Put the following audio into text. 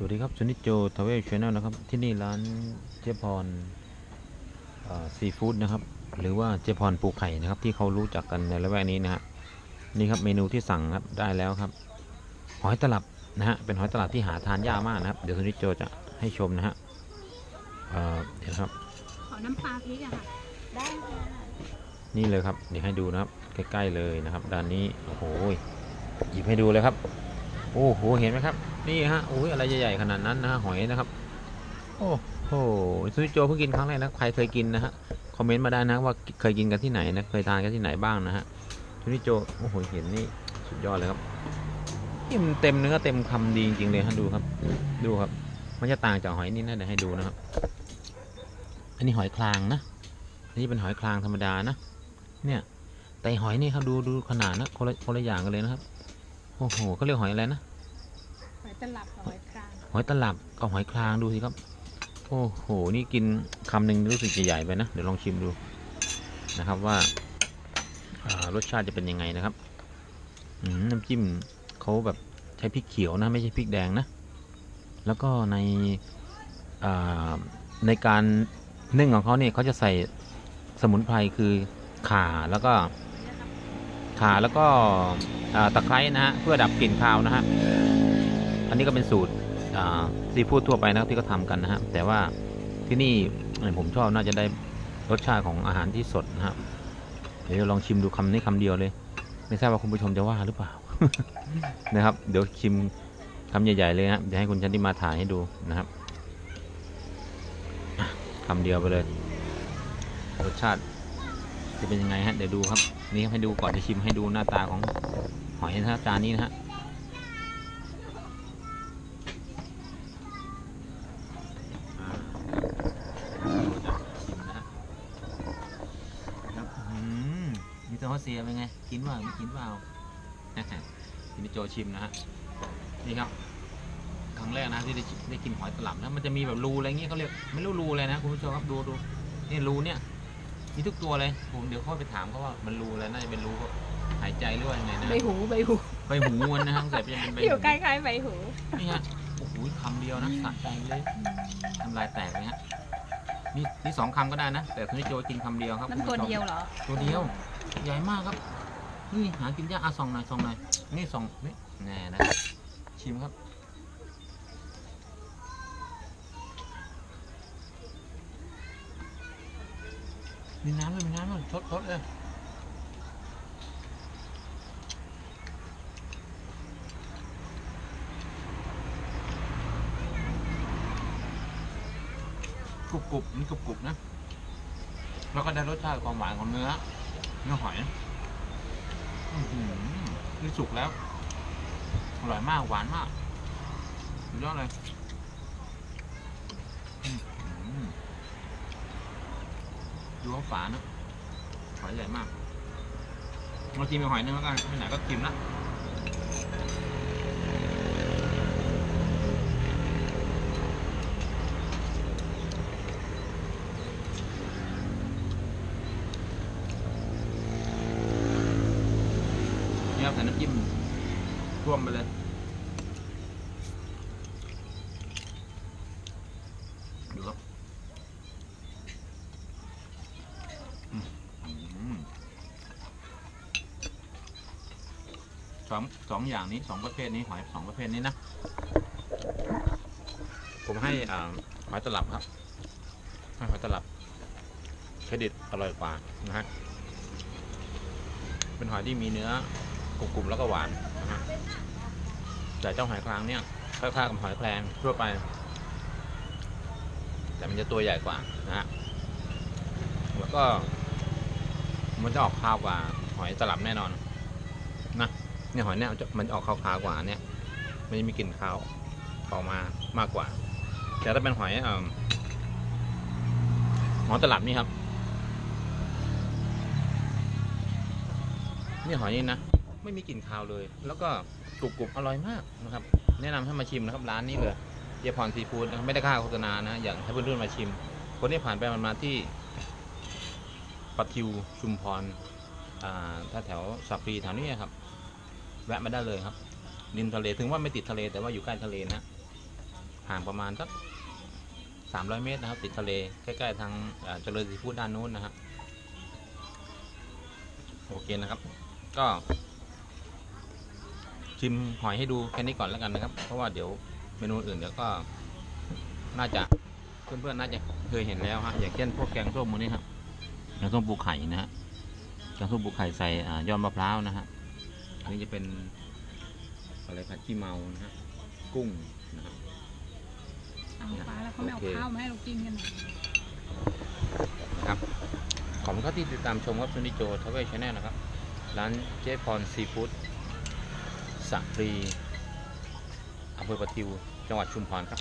สวัสดีครับชนิดโจทาวเวลชาแนลนะครับ ที่นี่ร้านเจพรซีฟู้ดนะครับ หรือว่าเจพรปูไข่นะครับ ที่เขารู้จักกันในละแวกนี้นะฮะนี่ครับเมนูที่สั่งครับได้แล้วครับ หอยตลับนะฮะเป็นหอยตลับที่หาทานยากมากนะครับ เดี๋ยวชนิดโจจะให้ชมนะฮะเอ่อเดี๋ยวนะครับขอน้ำปลาพริกอะค่ะได้ค่ะนี่เลยครับเดี๋ยวให้ดูนะครับใกล้ๆเลยนะครับ ด้านนี้โอ้โหหยิบให้ดูเลยครับ โอ้โหเห็นไหมครับ นี่ฮะโอ้ยอะไรใหญ่ๆขนาดนั้นนะฮะหอยนะครับ โอ้โหซุนิโจเพิ่งกินครั้งแรกนะใครเคยกินนะฮะคอมเมนต์มาได้นะว่าเคยกินกันที่ไหนนะเคยทานกันที่ไหนบ้างนะฮะซุนิโจโอ้โหเห็นนี่สุดยอดเลยครับนี่มันเต็มเนื้อเต็มคำดีจริงๆเลยฮะดูครับ ดูครับ มันจะต่างจากหอยนี่นะเดี๋ยวให้ดูนะครับ อันนี้หอยคลางนะอันนี้เป็นหอยคลางธรรมดานะเนี่ยแต่หอยนี่ครับดูดูขนาดนะคนละคนละอย่างกันเลยนะครับโอ้โหเขาเรียกหอยอะไรนะ ตลับกับหอยกลางหอยตลับกับหอยคลางดูสิครับ โอ้โห นี่กินคำหนึ่งรู้สึกใหญ่ไปนะ เดี๋ยวลองชิมดูนะครับว่ารสชาติจะเป็นยังไงนะครับน้ำจิ้มเขาแบบใช้พริกเขียวนะไม่ใช่พริกแดงนะ แล้วก็ในในการนึ่งของเขาเนี่ยเขาจะใส่สมุนไพรคือข่าแล้วก็ข่าแล้วก็ตะไคร้นะฮะเพื่อดับกลิ่นคาวนะฮะ อันนี้ก็เป็นสูตรซีฟู้ดทั่วไปนะครับที่เขาทำกันนะฮะแต่ว่าที่นี่ผมชอบน่าจะได้รสชาติของอาหารที่สดนะฮะเดี๋ยวลองชิมดูคำนี้คำเดียวเลย ไม่ทราบว่าคุณผู้ชมจะว่าหรือเปล่านะครับ เดี๋ยวชิมคำใหญ่ๆเลยฮะเดี๋ยวให้คุณชันติมาถ่ายให้ดูนะครับอะคำเดียวไปเลย รสชาติจะเป็นยังไงฮะเดี๋ยวดูครับ นี่ให้ดูก่อนจะชิมให้ดูหน้าตาของหอยนะฮะจานนี้นะฮะ ครับอืมมีตัว เขาเสียเป็นไง กินเปล่าไม่กินเปล่าพี่นิโจชิมนะฮะ นี่ครับ ครั้งแรกนะที่ได้ชิได้กินหอยตลับนะมันจะมีแบบรูอะไรเงี้ยเขาเรียกไม่รู้รูอะไรนะคุณผู้ชมครับดูดูนี่รูเนี่ยมีทุกตัวเลยผมเดี๋ยวค่อยไปถามเขาว่ามันรูอะไรน่าจะเป็นรูหายใจหรือว่ายังไงนะใบหูใบหูใบหูมันนะฮะแต่จะเป็นใบอยู่หูใกล้ๆใบหูนี่ฮะโอ้โหคำเดียวนะสะใจเลยทำลายแตกเลยฮะ นี่นี่สองคำก็ได้นะ แต่คุณนิโจกินคำเดียวครับมันคุณตัวผู้ชมเดียวเหรอ ตัวเดียว ใหญ่มากครับ นี่หากินยากอะส่องหน่อยส่องหน่อยนี่ส่องนี่แน่นะชิมครับ มีน้ำด้วยมีน้ำด้วยทดทดเลย รุบกรุบนี่กรุบกรุบนะ แล้วก็ได้รสชาติความหวานของเนื้อ เนื้อหอยนี่สุกแล้ว อร่อยมาก หวานมากสุดยอดเลยดูเขาฝานะหอยใหญ่มากเรากินเป็นหอยเนื้อกันไปไหนก็กินนะ ครับใส่น้ำจิ้มท่วมไปเลย ดูครับสองสองอย่างนี้สองประเภทนี้หอยสองประเภทนี้นะ ผมให้อ่าหอยตลับครับให้หอยตลับเครดิตอร่อยกว่านะฮะเป็นหอยที่มีเนื้อ กรุบๆแล้วก็หวานนะฮะแต่เจ้าหอยคลางเนี่ยคล้ายๆกับหอยแครงทั่วไป แต่มันจะตัวใหญ่กว่านะฮะแล้วก็มันจะออกคาวกว่าหอยตลับแน่นอนนะเนี่ยหอยเนี่ยมันออกคาวๆกว่าเนี่ย มันจะมีกลิ่นคาวออกมามากกว่า แต่ถ้าเป็นหอยเอ่อหอยตลับนี่ครับ นี่หอยนี่นะ ไม่มีกลิ่นคาวเลย แล้วก็กรุบๆอร่อยมากนะครับ แนะนำให้มาชิมนะครับร้านนี้เลยเยพรซีฟู้ดนะครับไม่ได้ค่าโฆษณานะ อยากให้เพื่อนๆมาชิม คนที่ผ่านไปมันมาที่ปะทิวชุมพรอ่าถ้าแถวสับปรีแถวนี้ครับ แวะมาได้เลยครับริมทะเลถึงว่าไม่ติดทะเลแต่ว่าอยู่ใกล้ทะเลนะห่างประมาณสัก300 เมตรนะครับ ติดทะเลใกล้ๆทางเจริญซีฟู้ดด้านนู้นนะครับโอเคนะครับ ก็ ชิมหอยให้ดูแค่นี้ก่อนแล้วกันนะครับ เพราะว่าเดี๋ยวเมนูอื่นเดี๋ยวก็น่าจะเพื่อนๆน่าจะเคยเห็นแล้วฮะอย่างเช่นพวกแกงส้มมันนี้ครับแกงส้มปูไข่นะฮะแกงส้มปูไข่ใส่อ่ายอดมะพร้าวนะฮะอันนี้จะเป็นอะไรผัดขี้เมานะฮะกุ้งนะครับเอาปลาแล้วเขาไม่เอาโอเคข้าวมาให้เรากินกันหน่อยนะครับขอบคุณครับที่ติดตามชมครับซุนิโจทเวลชาแนลนะครับ ร้านเจ๊พรซีฟู้ด สักรีอำเภอประทิว จังหวัดชุมพรครับ